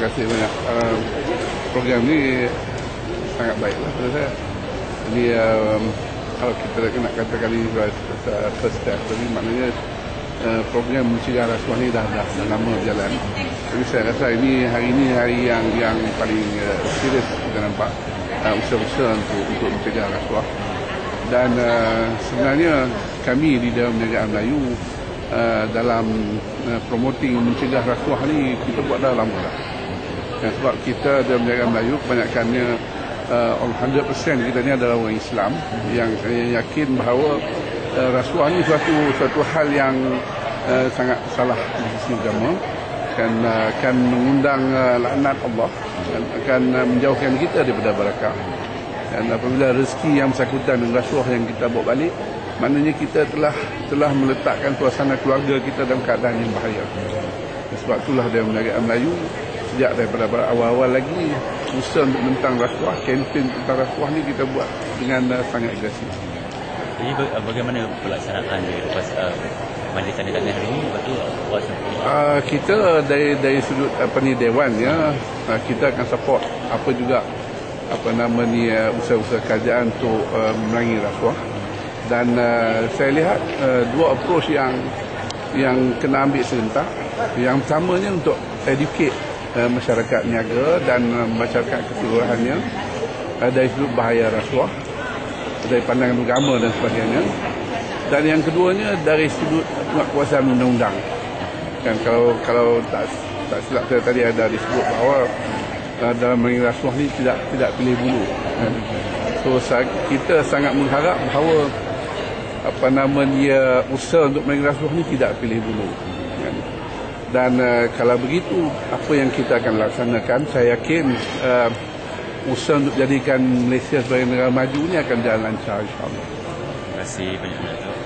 kasih banyak. Uh, program ni sangat baik lah pada saya. Jadi um, kalau kita nak katakan ini first step, jadi maknanya uh, program mencegah rasuah ni dah, dah, dah lama berjalan. Jadi saya rasa ini hari ini hari yang yang paling uh, serius kita nampak uh, usaha-usaha untuk, untuk mencegah rasuah. Dan uh, sebenarnya kami di dalam Perniagaan Melayu uh, dalam uh, promoting mencegah rasuah ni kita buat dah lama dah. Dan sebab kita dalam Perniagaan Melayu kebanyakannya uh, 100% kita ni adalah orang Islam yang saya yakin bahawa uh, rasuah ni suatu suatu hal yang uh, sangat salah di sisi agama akan uh, akan mengundang uh, laknat Allah dan akan uh, menjauhkan kita daripada barakah dan apabila rezeki yang bersangkutan dengan rasuah yang kita bawa balik maknanya kita telah telah meletakkan suasana keluarga kita dalam keadaan yang bahaya. Sebab itulah dalam negara Melayu sejak daripada awal-awal lagi usaha untuk tentang rasuah kempen tentang rasuah ni kita buat dengan uh, sangat agresif. Jadi bagaimana pelaksanaan dia lepas uh, majlis tanda tangan hari ini lepas tu uh, kita dari dari sudut apa ni dewan ya uh, kita akan support apa juga apa nama ni uh, usaha-usaha kerajaan untuk uh, memerangi rasuah dan uh, saya lihat uh, dua approach yang yang kena ambil serentak yang pertamanya untuk educate uh, masyarakat niaga dan uh, masyarakat keseluruhannya uh, dari sudut bahaya rasuah dari pandangan agama dan sebagainya dan yang keduanya dari sudut penguatkuasaan undang-undang kan kalau kalau tak tak silap saya tadi ada disebut bahawa uh, dalam mengenai rasuah ni tidak tidak pilih bulu. Kan? So kita sangat mengharap bahawa apa nama dia usaha untuk mengenai rasuah ni tidak pilih. Kan? Dan uh, kalau begitu apa yang kita akan laksanakan saya yakin uh, usaha untuk jadikan Malaysia sebagai negara maju ni akan jalan lancar insyaAllah. Terima kasih banyak-banyak.